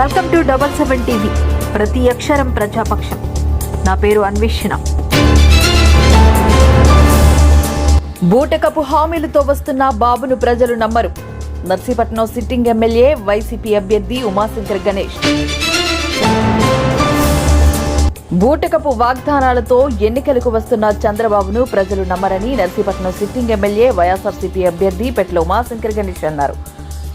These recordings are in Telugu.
Welcome to double seven TV. ప్రతి అక్షరం ప్రజాపక్షం. నా పేరు అన్వేషణ. బూటకపు హామీలతో వస్తున్న బాబును ప్రజలు నమ్మరు. నర్సీపట్నం సిట్టింగ్ ఎమ్మెల్యే వైసీపీ అభ్యర్థి ఉమాశంకర్ గణేష్. బూటకపు వాగ్దానాలతో ఎన్నికలకు వస్తున్న చంద్రబాబును ప్రజలు నమ్మరని నర్సీపట్నం సిట్టింగ్ ఎమ్మెల్యే వైఎస్ఆర్సీపీ అభ్యర్థి పెట్ల ఉమాశంకర్ గణేష్ అన్నారు.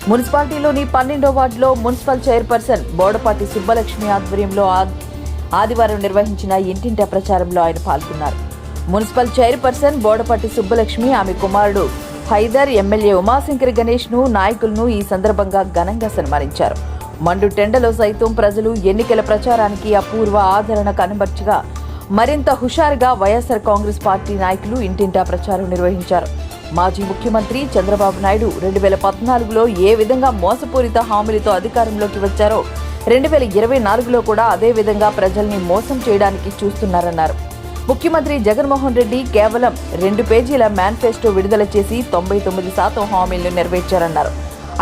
మున్సిపాలిటీలోని పన్నెండో వార్డులో మున్సిపల్ చైర్పర్సన్ బోడపాటి సుబ్బలక్ష్మి ఆధ్వర్యంలో ఆ- ఆదివారం నిర్వహించిన ఇంటింటా ప్రచారంలో ఆయన పాల్గొన్నారు. మున్సిపల్ చైర్పర్సన్ బోడపాటి సుబ్బలక్ష్మి ఆమె కుమారుడు హైదర్ ఎమ్మెల్యే ఉమాశంకర్ గణేష్ను నాయకులను ఈ సందర్భంగా ఘనంగా సన్మానించారు. మండు టెండలో సైతం ప్రజలు ఎన్నికల ప్రచారానికి అపూర్వ ఆదరణ కనబర్చగా మరింత హుషారుగా వైఎస్ఆర్ కాంగ్రెస్ పార్టీ నాయకులు ఇంటింటా ప్రచారం నిర్వహించారు. మాజీ ముఖ్యమంత్రి చంద్రబాబు నాయుడు రెండు వేల పద్నాలుగులో ఏ విధంగా మోసపూరిత హామీలతో అధికారంలోకి వచ్చారో రెండు వేల ఇరవై నాలుగులో కూడా అదే విధంగా ప్రజల్ని మోసం చేయడానికి చూస్తున్నారన్నారు. ముఖ్యమంత్రి జగన్మోహన్ రెడ్డి కేవలం రెండు పేజీల మేనిఫెస్టో విడుదల చేసి తొంభై తొమ్మిది శాతం హామీలను నెరవేర్చారన్నారు.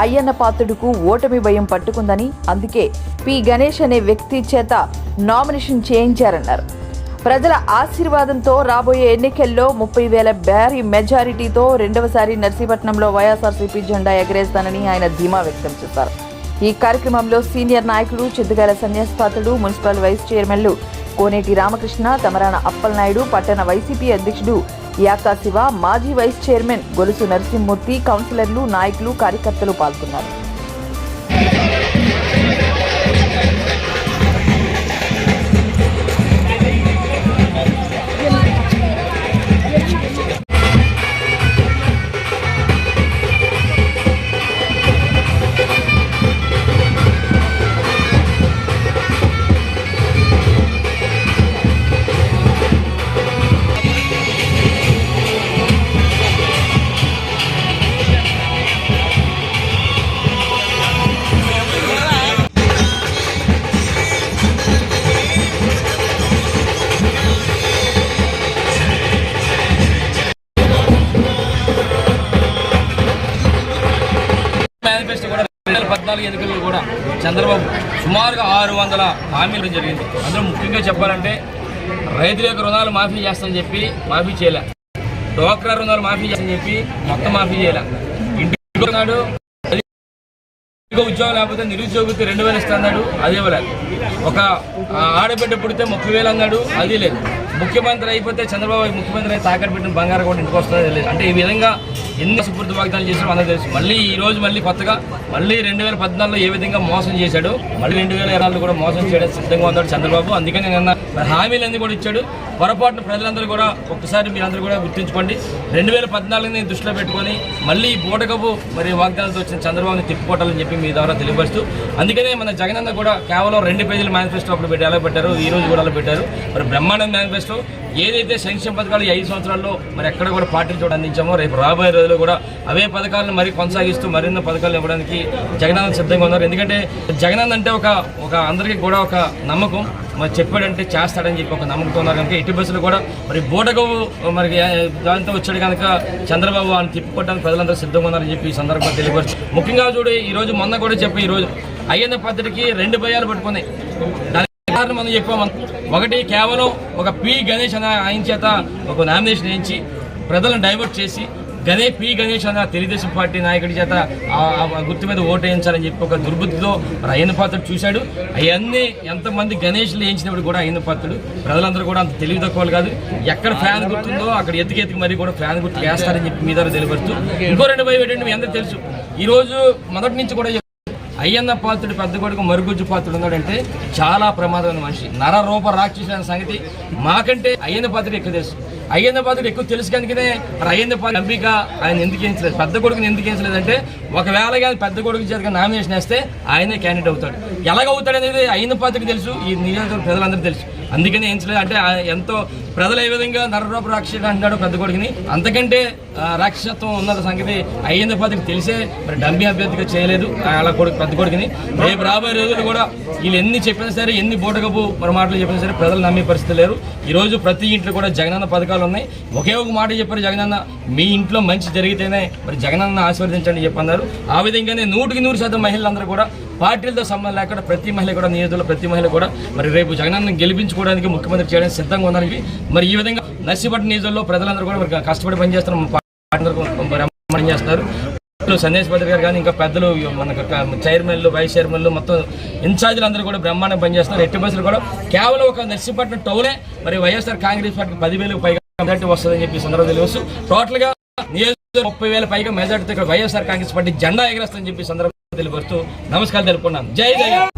అయ్యన్న పాత్రుడుకు ఓటమి భయం పట్టుకుందని అందుకే పి గణేష్ అనే వ్యక్తి చేత నామినేషన్ చేయించారన్నారు. ప్రజల ఆశీర్వాదంతో రాబోయే ఎన్నికల్లో ముప్పై వేల భారీ మెజారిటీతో రెండవసారి నర్సీపట్నంలో వైఎస్ఆర్సీపీ జెండా ఎగరేస్తానని ఆయన ధీమా వ్యక్తం చేశారు. ఈ కార్యక్రమంలో సీనియర్ నాయకులు చిద్దుగాల సన్యాస్పాతుడు మున్సిపల్ వైస్ చైర్మన్లు కోనేటి రామకృష్ణ తమరాన అప్పలనాయుడు పట్టణ వైసీపీ అధ్యక్షుడు యాకా శివ మాజీ వైస్ చైర్మన్ గొలుసు నరసింహమూర్తి కౌన్సిలర్లు నాయకులు కార్యకర్తలు పాల్గొన్నారు. పద్నాలుగు ఎన్నికల్లో కూడా చంద్రబాబు సుమారుగా ఆరు వందల హామీలు జరిగింది. అందులో ముఖ్యంగా చెప్పాలంటే రైతుల యొక్క రుణాలు మాఫీ చేస్తామని చెప్పి మాఫీ చేయలే. డోక్రా రుణాలు మాఫీ చేస్తామని చెప్పి మొత్తం మాఫీ చేయలే. ఇంటికి ఉన్నాడు ఉద్యోగం లేకపోతే నిరుద్యోగితే రెండు వేలు ఇస్తా అన్నాడు అది ఇవ్వలేదు ఒక ఆడబిడ్డ పుడితే ముప్పై వేలు అన్నాడు అది లేదు. ముఖ్యమంత్రి అయిపోతే చంద్రబాబు ముఖ్యమంత్రి అయితే తాకట్టు పెట్టిన బంగారం కూడా ఇంటికి వస్తుంది లేదు అంటే ఈ విధంగా ఎన్ని సుపూర్తి వాగ్దానాలు చేసాడో అందరూ తెలుసు. మళ్ళీ ఈ రోజు మళ్ళీ కొత్తగా మళ్ళీ రెండు వేల పద్నాలుగులో ఏ విధంగా మోసం చేశాడు మళ్ళీ రెండు వేల ఇరవై కూడా మోసం చేయడం సిద్ధంగా ఉన్నాడు చంద్రబాబు. అందుకని నిన్న హామీలన్నీ కూడా ఇచ్చాడు. పొరపాటున ప్రజలందరూ కూడా ఒక్కసారి మీరందరూ కూడా గుర్తుంచుకోండి. రెండు వేల పద్నాలుగుని దృష్టిలో పెట్టుకొని మళ్ళీ బూటకపు మరి వాగ్దానాలతో వచ్చిన చంద్రబాబుని తిప్పుకోవాలని చెప్పి మీ ద్వారా తెలియపరుస్తూ అందుకనే మన జగనన్న కూడా కేవలం రెండు పేజీల మేనిఫెస్టో అప్పుడు పెట్టి ఎలా పెట్టారు ఈ రోజు కూడా అలా పెట్టారు. మరి బ్రహ్మాండం మేనిఫెస్టో ఏదైతే సంక్షేమ పథకాలు ఐదు సంవత్సరాల్లో మరి ఎక్కడ కూడా పార్టీలు చూడ అందించామో రేపు రాబోయే రోజుల్లో కూడా అవే పథకాలను మరి కొనసాగిస్తూ మరిన్ని పథకాలు ఇవ్వడానికి జగనన్న సిద్ధంగా ఉన్నారు. ఎందుకంటే జగనన్న అంటే ఒక ఒక అందరికీ కూడా ఒక నమ్మకం. మరి చెప్పాడంటే చేస్తాడని చెప్పి ఒక నమ్మకంతో ఉన్నారు కనుక ఎట్టి బస్సులు కూడా మరి బోటకు మరి దానితో వచ్చాడు కనుక చంద్రబాబు అని తిప్పుకోవడానికి ప్రజలందరూ సిద్ధంగా ఉన్నారని చెప్పి ఈ సందర్భంగా తెలియపరుచు ముఖ్యంగా చూడు ఈ రోజు మొన్న కూడా చెప్పి ఈ రోజు అయ్యన్న పద్ధతికి రెండు భయాలు పట్టుకున్నాయి. మనం చెప్పాము ఒకటి కేవలం ఒక పి గణేష్ అనే ఆయన చేత ఒక నామినేషన్ వేయించి ప్రజలను డైవర్ట్ చేసి గణే పి గణేష్ అన్న తెలుగుదేశం పార్టీ నాయకుడి చేత ఆ- గుర్తు మీద ఓటు వేయించాలని చెప్పి ఒక దుర్బుద్ధితో మరి అయ్యన్న పాత్రుడు చూశాడు. అవన్నీ ఎంతమంది గణేష్లు వేయించినప్పుడు కూడా అయ్యన్న పాత్రుడు. ప్రజలందరూ కూడా అంత తెలివి తక్కువలు కాదు. ఎక్కడ ఫ్యాన్ గుర్తుందో అక్కడ ఎత్తుకి ఎతికి మరీ కూడా ఫ్యాన్ గుర్తు వేస్తారని చెప్పి మీ ద్వారా తెలియపరుస్తూ. ఇంకో రెండు భయం ఏంటంటే మీ అందరూ తెలుసు. ఈ రోజు మొదటి నుంచి కూడా అయ్యన్న పాత్రుడు పెద్ద కొడుకు మరుగుజ్జు పాత్రుడు ఉన్నాడంటే చాలా ప్రమాదమైన మనిషి. నర రూప రాక్షసుడు అనే సంగతి మాకంటే అయ్యన్న పాత్రుడు ఎక్కువ తెలుసు. అయ్యన్న పాత్రుడు ఎక్కువ తెలుసు కనుకనే మరి అయ్యన్న పాత్ర ఎంపిక ఆయన ఎందుకు వేయించలేదు పెద్ద కొడుకుని ఎందుకు వేయించలేదు అంటే ఒకవేళ కానీ పెద్ద కొడుకు చేతిగా నామినేషన్ వేస్తే ఆయనే క్యాండిడేట్ అవుతాడు. ఎలాగ అవుతాడు అనేది అయిన పాత్రకి తెలుసు ఈ నియోజకవర్గ ప్రజలందరూ తెలుసు. అందుకని చేయలేదు. అంటే ఎంతో ప్రజలు ఏ విధంగా నరరూప రాక్షసుడు అంటున్నాడు పెద్ద కొడుకుని అంతకంటే రాక్షసత్వం ఉన్న సంగతి అయిన పాతికి తెలిసే మరి డంబి అభ్యర్థిగా చేయలేదు అలా కొడుకు పెద్ద కొడుకుని. రేపు రాబోయే రోజులు కూడా వీళ్ళు ఎన్ని చెప్పినా సరే ఎన్ని బోటకపు మరి మాటలు చెప్పినా సరే ప్రజలు నమ్మే పరిస్థితి లేరు. ఈ రోజు ప్రతి ఇంట్లో కూడా జగనన్న పథకాలు ఉన్నాయి. ఒకే ఒక మాట చెప్పారు జగనన్న మీ ఇంట్లో మంచి జరిగితేనే మరి జగనన్న ఆశీర్వదించండి చెప్పన్నారు. ఆ విధంగానే నూటికి నూరు శాతం మహిళలందరూ కూడా పార్టీలతో సంబంధం లేకుండా ప్రతి మహిళ కూడా నియోజకవర్గంలో ప్రతి మహిళ కూడా మరి రేపు జగనన్న గెలిపించుకోవడానికి ముఖ్యమంత్రి చేయడానికి సిద్ధంగా ఉండడానికి మరి ఈ విధంగా నర్సిపట్టు నియోజకవర్గంలో ప్రజలందరూ కూడా మరి కష్టపడి పనిచేస్తున్నారు మా పార్టీ సందేశ్ భద్ర గారు కానీ ఇంకా పెద్దలు మన చైర్మన్లు వైస్ చైర్మన్లు మొత్తం ఇన్ఛార్జీలు అందరూ కూడా బ్రహ్మాండం పనిచేస్తున్నారు. ఎట్టి బస్సులు కూడా కేవలం ఒక నర్సీపట్నం టౌనే మరి వైఎస్ఆర్ కాంగ్రెస్ పార్టీ పదివేలకు పైగా వస్తుందని చెప్పి ఈ సందర్భంగా తెలుసు టోటల్గా ముప్పై వేల పైగా మెజార్టీతో ఇక్కడ వైఎస్ఆర్ కాంగ్రెస్ పార్టీ జెండా ఎగరేస్తుందని చెప్పి సందర్భంగా తెలియపరుస్తూ నమస్కారం తెలుపుకున్నాను జై జగన్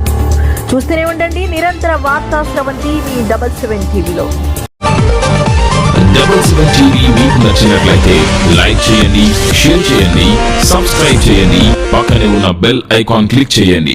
చూస్తూనే ఉండండి నిరంతర వార్తా స్రవంతి మీ డబల్ సెవెన్ టీవీలో. డబుల్ సెవెన్ టీవీ మీకు నచ్చినట్లయితే లైక్ చేయండి షేర్ చేయండి సబ్స్క్రైబ్ చేయండి పక్కనే ఉన్న బెల్ ఐకాన్ క్లిక్ చేయండి.